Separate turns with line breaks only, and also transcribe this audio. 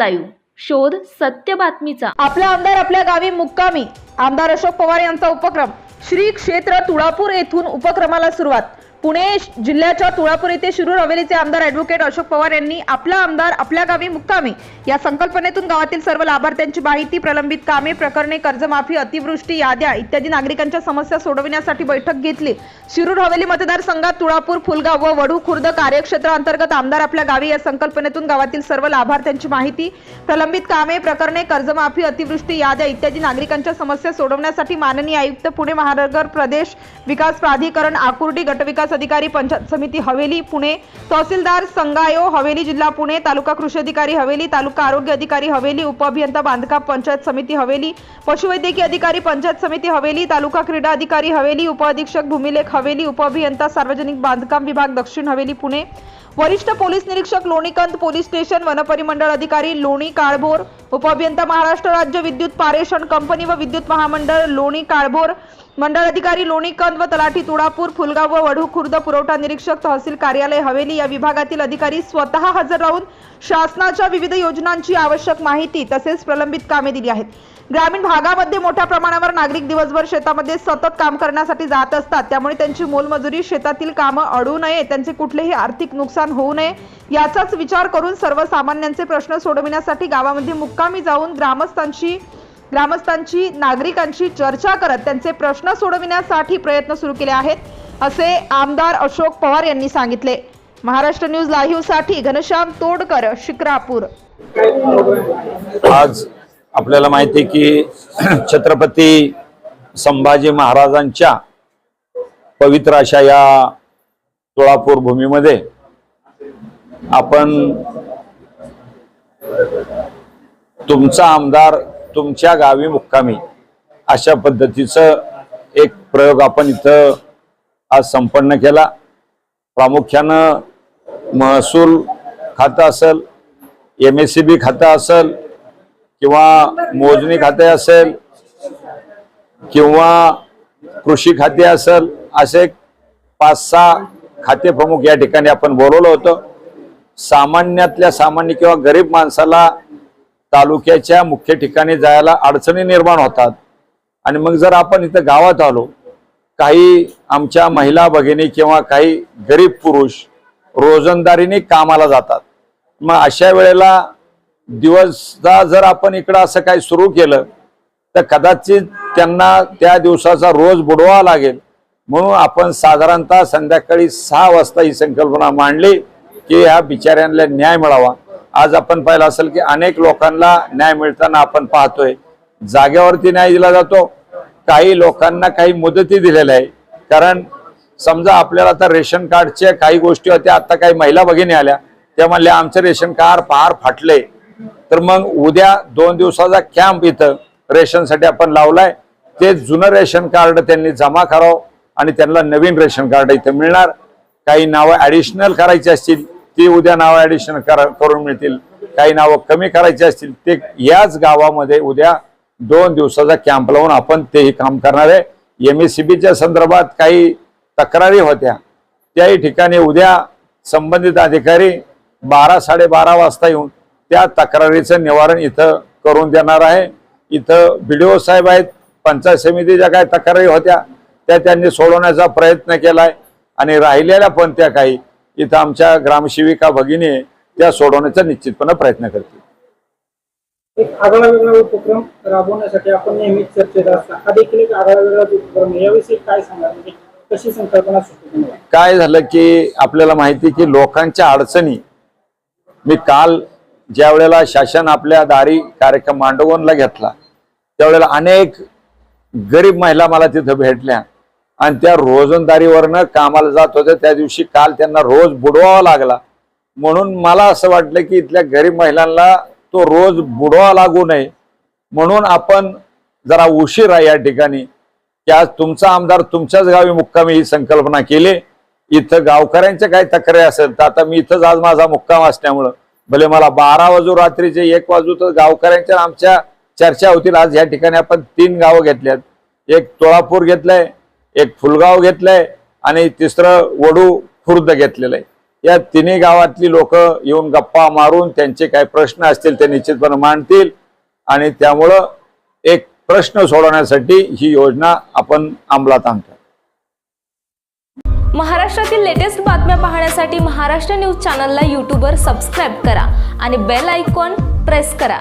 Live. शोध सत्य बातमीचा.
आपला आमदार आपल्या गावी मुक्कामी. आमदार अशोक पवार यांचा उपक्रम. श्री क्षेत्र तुळापूर येथून उपक्रमाला सुरुवात. पुणे जिल्ह्याच्या तुळापूर येथे शिरूर हवेलीचे आमदार ॲडव्होकेट अशोक पवार यांनी आपला आमदार आपल्या गावी मुक्कामी या संकल्पनेतून गावातील सर्व लाभार्थ्यांची माहिती प्रलंबित कामे प्रकरणे कर्जमाफी अतिवृष्टी याद्या इत्यादी नागरिकांच्या समस्या सोडविण्यासाठी बैठक घेतली. शिरूर हवेली मतदारसंघात तुळापूर फुलगाव व वडू खुर्द कार्यक्षेत्रांतर्गत आमदार आपल्या गावी या संकल्पनेतून गावातील सर्व लाभार्थ्यांची माहिती प्रलंबित कामे प्रकरणे कर्जमाफी अतिवृष्टी याद्या इत्यादी नागरिकांच्या समस्या सोडवण्यासाठी माननीय आयुक्त पुणे महानगर प्रदेश विकास प्राधिकरण आकुर्डी गटविकास विकास अधिकारी पंचायत समिती हवेली पुणे. तहसीलदार संगायो हवेली जिल्हा पुणे. तालुका कृषी अधिकारी हवेली तालुका आरोग्य अधिकारी हवेली उपअभियंता बांधकाम पंचायत समिती हवेली पशुवैद्यकीय अधिकारी पंचायत समिती हवेली तालुका क्रीडा अधिकारी हवेली उपअधीक्षक भूमिलेख हवेली उपअभियंता सार्वजनिक बांधकाम विभाग दक्षिण हवेली पुणे. वरिष्ठ पोलीस निरीक्षक लोणीकंद पोलीस स्टेशन वनपरिमंडळ अधिकारी लोणी काळभोर. उपअभियंता महाराष्ट्र राज्य विद्युत पारेषण कंपनी व विद्युत महामंडळ लोणी काळभोर. मंडळ अधिकारी लोणीकंद व तलाठी तुळापूर फुलगाव व वढू खुर्द पुरवठा निरीक्षक तहसील कार्यालय हवेली या विभागातील अधिकारी स्वतः हजर राहून शासनाच्या विविध योजनांची आवश्यक माहिती तसेच प्रलंबित कामे दिली आहेत. ग्रामीण भागामध्ये मोठ्या प्रमाणावर नागरिक दिवसभर शेतामध्ये सतत काम करण्यासाठी जात असतात. त्यामुळे त्यांची मोलमजुरी शेतातील कामं अडू नये त्यांचे कुठलेही आर्थिक नुकसान होऊ नये याचाच विचार करून सर्वसामान्यांचे प्रश्न सोडविण्यासाठी गावामध्ये मुक्कामी जाऊन ग्रामस्थांशी ग्रामस्थांची नागरिकांशी चर्चा करत त्यांचे प्रश्न सोडविण्यासाठी प्रयत्न सुरू केले आहेत असे आमदार अशोक पवार यांनी सांगितले. महाराष्ट्र न्यूज लाईव्हसाठी घनश्याम तोडकर शिक्रापूर.
आज आपल्याला माहिती की छत्रपती संभाजी महाराजांच्या पवित्र अशा या तुळापूर भूमीमध्ये आपण तुमचा आमदार तुमच्या गावी मुक्कामी अशा पद्धतीचं एक प्रयोग आपण इथं आज संपन्न केला. प्रामुख्यानं महसूल खातं असेल एम एस सी बी खातं असेल किंवा मोजणी खाते असेल किंवा कृषी खाते असेल असे पाच सहा खाते प्रमुख या ठिकाणी आपण बोलवलं होतं. सामान्यातल्या सामान्य किंवा गरीब माणसाला तालुक्याच्या मुख्य ठिकाणी जायला अडचणी निर्माण होतात. आणि मग जर आपण इथं गावात आलो काही आमच्या महिला भगिनी किंवा काही गरीब पुरुष रोजंदारीने कामाला जातात. मग अशा वेळेला दिवसदा जर आपण इकडं असं काही सुरू केलं तर कदाचित त्यांना त्या दिवसाचा रोज बुडवावा लागेल. म्हणून आपण साधारणतः संध्याकाळी सहा वाजता ही संकल्पना मांडली की ह्या बिचाऱ्यांना न्याय मिळावा. आज आपण पाहिलं असेल की अनेक लोकांना न्याय मिळताना आपण पाहतोय. जागेवरती न्याय दिला जातो. काही लोकांना काही मुदती दिलेल्या आहे कारण समजा आपल्याला आता रेशन कार्डच्या काही गोष्टी होत्या आता काही महिला भगिनी आल्या. त्या म्हणल्या आमचं रेशन कार्ड फार फाटले तर मग उद्या दोन दिवसाचा कॅम्प इथं रेशनसाठी आपण लावलाय. ते जुनं रेशन कार्ड त्यांनी जमा करावं आणि त्यांना नवीन रेशन कार्ड इथं मिळणार. काही नावं ऍडिशनल करायची असतील ती उद्या नावं ऍडिशनल करून मिळतील. काही नावं कमी करायची असतील ते याच गावामध्ये उद्या दोन दिवसाचा कॅम्प लावून आपण तेही काम करणार आहे. एम एस सी बीच्या संदर्भात काही तक्रारी होत्या. त्याही ठिकाणी उद्या संबंधित अधिकारी बारा साडेबारा वाजता येऊन त्या तक्रारीचं निवारण इथं करून देणार आहे. इथं बी डी ओ साहेब आहेत पंचायत समितीच्या काय तक्रारी होत्या त्या त्यांनी सोडवण्याचा प्रयत्न केला आहे आणि राहिलेल्या पण त्या काही इथं आमच्या ग्रामसेविका भगिनी त्या सोडवण्याचा निश्चितपणे प्रयत्न करतील.
एक आगळा वेगळा उपक्रम राबवण्यासाठी आपण नेहमीच चर्चेत असता. हा देखील एक आगळा वेगळा उपक्रम आहे. याविषयी काय सांगा म्हणजे कशी संकल्पना सुचली तुम्हाला?
काय झालं की आपल्याला माहिती की लोकांच्या अडचणी मी काल ज्या वेळेला शासन आपल्या दारी कार्यक्रम मांडवूनला घेतला त्यावेळेला अनेक गरीब महिला मला तिथं भेटल्या. आणि त्या रोजंदारीवरनं कामाला जात होत्या त्या दिवशी काल त्यांना रोज बुडवावा लागला. म्हणून मला असं वाटलं की इथल्या गरीब महिलांना तो रोज बुडवा लागू नये. म्हणून आपण जरा उशीर आहे या ठिकाणी. की आज तुमचा आमदार तुमच्याच गावी मुक्कामी ही संकल्पना केली. इथं गावकऱ्यांच्या काही तक्रारी असेल तर आता मी इथंच आज माझा मुक्काम असल्यामुळं. भले मला बारा वाजू रात्रीचे एक वाजू तर गावकऱ्यांच्या आमच्या चर्चा होतील. आज या ठिकाणी आपण तीन गावं घेतल्यात. एक तोळापूर घेतलंय. एक फुलगाव घेतलंय आणि तिसरं वडू खुर्द घेतलेलं आहे. या तिन्ही गावातली लोक येऊन गप्पा मारून त्यांचे काही प्रश्न असतील ते निश्चितपणे मांडतील आणि त्यामुळं एक प्रश्न सोडवण्यासाठी ही योजना आपण अंमलात आणतो
महाराष्ट्रातील लेटेस्ट बातम्या पाहण्यासाठी महाराष्ट्र न्यूज चॅनलला यूट्यूबवर सबस्क्राईब करा आणि बेल आयकॉन प्रेस करा.